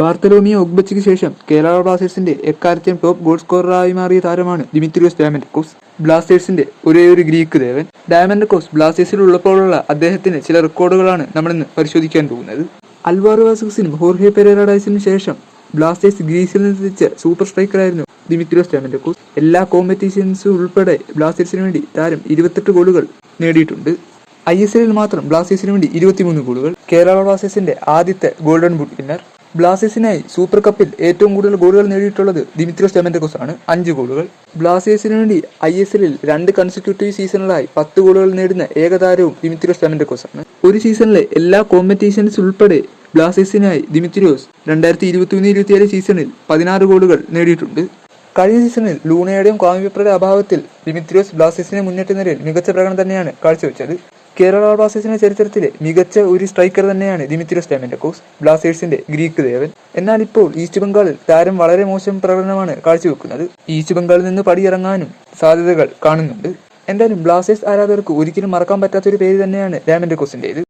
Bartholomew ഒഗ്ബച്ചിക്ക് ശേഷം കേരള ബ്ലാസ്റ്റേഴ്സിന്റെ എക്കാലത്തെയും ടോപ്പ് ഗോൾ സ്കോററായി മാറിയ താരമാണ് ദിമിത്രിയോസ് ഡയമൻഡക്കോസ് ബ്ലാസ്റ്റേഴ്സിന്റെ ഒരേ ഒരു ഗ്രീക്ക് ദേവൻ ഡയമൻഡക്കോസ് ബ്ലാസ്റ്റേഴ്സിൽ ഉള്ളപ്പോഴുള്ള അദ്ദേഹത്തിന്റെ ചില റെക്കോർഡുകളാണ് നമ്മളിന്ന് പരിശോധിക്കാൻ പോകുന്നത്. അൽവാറോ വാസക്സിനും ഹോർഹെ പെരേറഡൈസിനും ശേഷം ബ്ലാസ്റ്റേഴ്സ് ഗ്രീസിൽ നിന്ന് തിരിച്ച സൂപ്പർ സ്ട്രൈക്കറായിരുന്നു ദിമിത്രിയോസ് ഡയമൻഡക്കോസ് എല്ലാ കോമ്പറ്റീഷൻസും ഉൾപ്പെടെ ബ്ലാസ്റ്റേഴ്സിന് വേണ്ടി താരം ഇരുപത്തെട്ട് ഗോളുകൾ നേടിയിട്ടുണ്ട്. ഐ എസ് എല്ലിൽ മാത്രം ബ്ലാസ്റ്റേഴ്സിന് വേണ്ടി ഇരുപത്തിമൂന്ന് ഗോളുകൾ. കേരള ബ്ലാസ്റ്റേഴ്സിന്റെ ആദ്യത്തെ ഗോൾഡൻ ബുട്ട് വിന്നർ. ബ്ലാസ്റ്റേഴ്സിനായി സൂപ്പർ കപ്പിൽ ഏറ്റവും കൂടുതൽ ഗോളുകൾ നേടിയിട്ടുള്ളത് ദിമിത്രിയോസ് ഡെമൻഡക്കോസ് ആണ് അഞ്ച് ഗോളുകൾ. ബ്ലാസ്റ്റേഴ്സിന് വേണ്ടി ഐ എസ് എല്ലിൽ രണ്ട് കൺസിക്യൂട്ടീവ് സീസണുകളായി പത്ത് ഗോളുകൾ നേടുന്ന ഏകതാരവും ദിമിത്രിയോസ് ഡെമൻഡക്കോസ് ആണ് ഒരു സീസണിലെ എല്ലാ കോമ്പറ്റീഷൻസ് ഉൾപ്പെടെ ബ്ലാസ്റ്റേഴ്സിനായി ദിമിത്രിയോസ് രണ്ടായിരത്തി ഇരുപത്തിമൂന്ന് ഇരുപത്തിയേഴ് സീസണിൽ പതിനാറ് ഗോളുകൾ നേടിയിട്ടുണ്ട്. കഴിഞ്ഞ സീസണിൽ ലൂണയുടെയും കാമിപ്രയുടെ അഭാവത്തിൽ ദിമിത്രിയോസ് ബ്ലാസ്റ്റേഴ്സിനെ മുന്നേറ്റ നിരയിൽ മികച്ച പ്രകടനം തന്നെയാണ് കാഴ്ചവെച്ചത്. കേരള ബ്ലാസ്റ്റേഴ്സിന്റെ ചരിത്രത്തിലെ മികച്ച ഒരു സ്ട്രൈക്കർ തന്നെയാണ് ദിമിത്രിയോസ് ഡയമൻഡക്കോസ് ബ്ലാസ്റ്റേഴ്സിന്റെ ഗ്രീക്ക് ദേവൻ. എന്നാൽ ഇപ്പോൾ ഈസ്റ്റ് ബംഗാളിൽ താരം വളരെ മോശം പ്രകടനമാണ് കാഴ്ചവെക്കുന്നത്. ഈസ്റ്റ് ബംഗാളിൽ നിന്ന് പടിയിറങ്ങാനും സാധ്യതകൾ കാണുന്നുണ്ട്. എന്തായാലും ബ്ലാസ്റ്റേഴ്സ് ആരാധകർക്ക് ഒരിക്കലും മറക്കാൻ പറ്റാത്ത ഒരു പേര് തന്നെയാണ് ഡയമൻഡക്കോസിന്റേത്